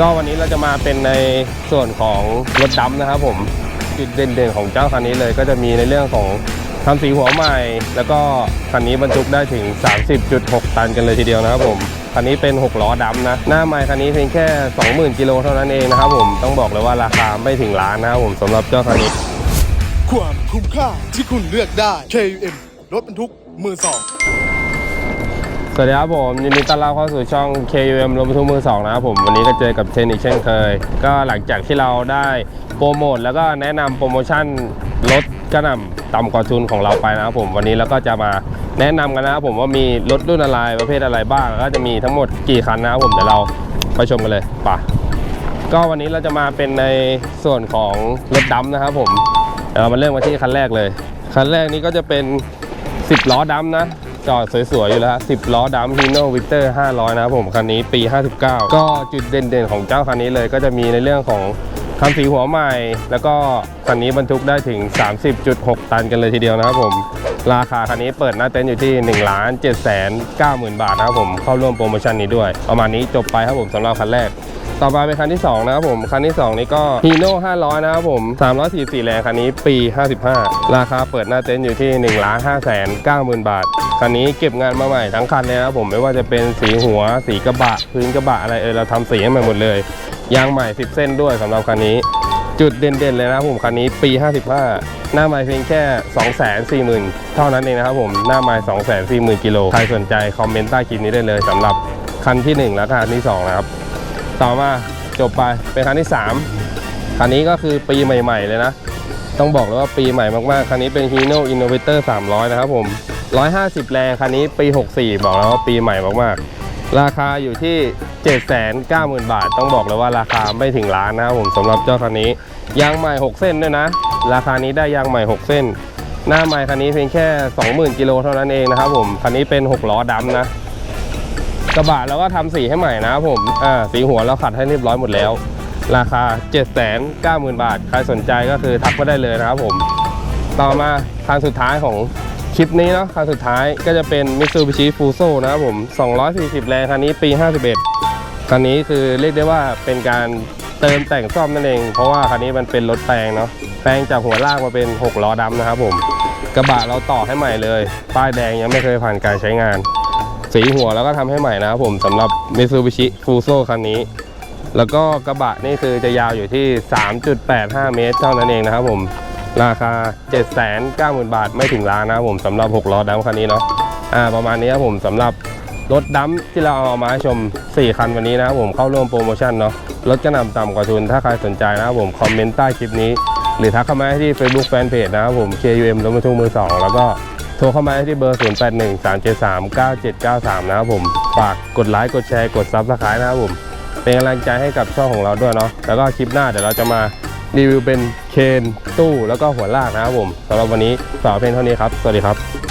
ก็วันนี้เราจะมาเป็นในส่วนของรถดำนะครับผมจุดเด่นๆของเจ้าคันนี้เลยก็จะมีในเรื่องของทำสีหัวใหม่ แล้วก็คันนี้บรรทุกได้ถึง 30.6 ตันกันเลยทีเดียวนะครับผมคันนี้เป็น 6 ล้อดำนะ หน้าไม้คันนี้เพียงแค่ 20,000กิโลเท่านั้นเองนะครับผมต้องบอกเลยว่าราคาไม่ถึงล้านนะครับผมสำหรับเจ้าคันนี้ ความคุ้มค่าที่คุณเลือกได้ KUM รถบรรทุกมือสอง วัสดีครับผมยินดีต้อนรับเข้าสู่ช่อง KUM รถบรรทุกมือสองนะครับผมวันนี้ก็เจอกับเชนอีกเช่นเคย ก็หลังจากที่เราได้โปรโมทแล้วก็แนะนำโปรโมชั่นรถกระหน่ำต่ำกว่าทุนของเราไปนะครับผมวันนี้เราก็จะมาแนะนำกันนะครับผมว่ามีรถรุ่นอะไรประเภทอะไรบ้างแล้วก็จะมีทั้งหมดกี่คันนะครับผมเดี๋ยวเราไปชมกันเลยไป่ะ ก็วันนี้เราจะมาเป็นในส่วนของรถดำนะครับผมเดี๋ยวเรามาเริ่มมาที่คันแรกเลย คันแรกนี้ก็จะเป็น 10 ล้อดำนะ จอดสวยๆ อยู่แล้วฮะ10 ล้อดำ Hino Victor 500 นะครับผม คันนี้ปี 59 ก็จุดเด่นๆ ของเจ้าคันนี้เลยก็จะมีในเรื่องของทำสีหัวใหม่ แล้วก็คันนี้บรรทุกได้ถึง 30.6 ตันกันเลยทีเดียวนะครับผม ราคาคันนี้เปิดหน้าเต็นท์อยู่ที่1ล้าน7 9 0 0 0 0 บาทนะครับผม เข้าร่วมโปรโมชั่นนี้ด้วย ประมาณนี้จบไปครับผมสำหรับคันแรก ต่อมาเป็นคันที่ 2 นะครับผม คันที่ 2 นี้ก็ Hino 500 นะครับผม 344 แรงคันนี้ปี 55 ราคาเปิดหน้าเต็นท์อยู่ที่ 1 5 9 0 0 0 0 บาท คันนี้เก็บงานมาใหม่ทั้งคันเลยนะครับผมไม่ว่าจะเป็นสีหัว สีกระบะ พื้นกระบะอะไรเออเราทำสีให้ใหม่หมดเลย ยางใหม่ 10 เส้นด้วยสำหรับคันนี้ จุดเด่นๆเลยนะครับผมคันนี้ปี 55หน้าไม้เพียงแค่ 240,000 เท่านั้นเองนะครับผม หน้าไม้240,000 กิโล ใครสนใจคอมเมนต์ใต้คลิปนี้ได้เลยสำหรับคันทีหนึ่1 และคันที่ 2 นะครับ ต่อมาจบไปเป็นคันที่ 3 คันนี้ก็คือปีใหม่ๆเลยนะ ต้องบอกเลยว่าปีใหม่มากๆ คันนี้เป็น Hino Innovator 300 นะครับผม 150 แรงคันนี้ปี 64 บอกแล้วว่าปีใหม่มากๆ ราคาอยู่ที่ 790,000 บาท ต้องบอกเลยว่าราคาไม่ถึงล้านนะครับผมสำหรับเจ้าคันนี้ยางใหม่ 6 เส้นด้วยนะ ราคานี้ได้ยางใหม่ 6 เส้น หน้าใหม่คันนี้เพียงแค่ 20,000 กิโลเท่านั้นเองนะครับผมคันนี้เป็น 6 ล้อดำนะ กระบะเราก็ทำสีให้ใหม่นะผม อ่า สีหัวเราขัดให้เรียบร้อยหมดแล้ว ราคา 790,000 บาท ใครสนใจก็คือทักมาได้เลยนะครับผม ต่อมาคันสุดท้ายของคลิปนี้เนาะคันสุดท้ายก็จะเป็น Mitsubishi Fuso นะครับผม 240 แรงคันนี้ปี 51 คันนี้คือเรียกได้ว่าเป็นการเติมแต่งซ่อมนั่นเอง เพราะว่าคันนี้มันเป็นรถแปลงเนาะ แปลงจากหัวลากมาเป็น 6 ล้อดำนะครับผม กระบะเราต่อให้ใหม่เลย ป้ายแดงยังไม่เคยผ่านการใช้งาน สีหัวแล้วก็ทำให้ใหม่นะครับผมสำหรับ Mitsubishi Fuso คันนี้ แล้วก็กระบะนี่คือจะยาวอยู่ที่ 3.85 เมตร เท่านั้นเองนะครับผมราคา 790,000 บาทไม่ถึงล้านนะครับผมสำหรับ 6 ล้อดัมคันนี้เนาะอ่าประมาณนี้ครับผมสำหรับรถดัมที่เราเอามาให้ชม 4 คันวันนี้นะครับผมเข้าร่วมโปรโมชั่นเนาะรถกระหน่ำต่ำกว่าทุน ถ้าใครสนใจนะครับผมคอมเมนต์ใต้คลิปนี้ หรือทักเข้ามาที่ Facebook Fanpage นะครับผม KUM รถบรรทุกมือ 2 แล้วก็ โทรเข้ามาที่เบอร์ 0813739793 นะครับผม ฝากกดไลค์กดแชร์กดซับสไครต์นะครับผม เป็นกำลังใจให้กับช่องของเราด้วยเนาะแล้วก็คลิปหน้าเดี๋ยวเราจะมารีวิวเป็นเคนตู้แล้วก็หัวลากนะครับผมสำหรับวันนี้ฝากเพียงเท่านี้ครับ สวัสดีครับ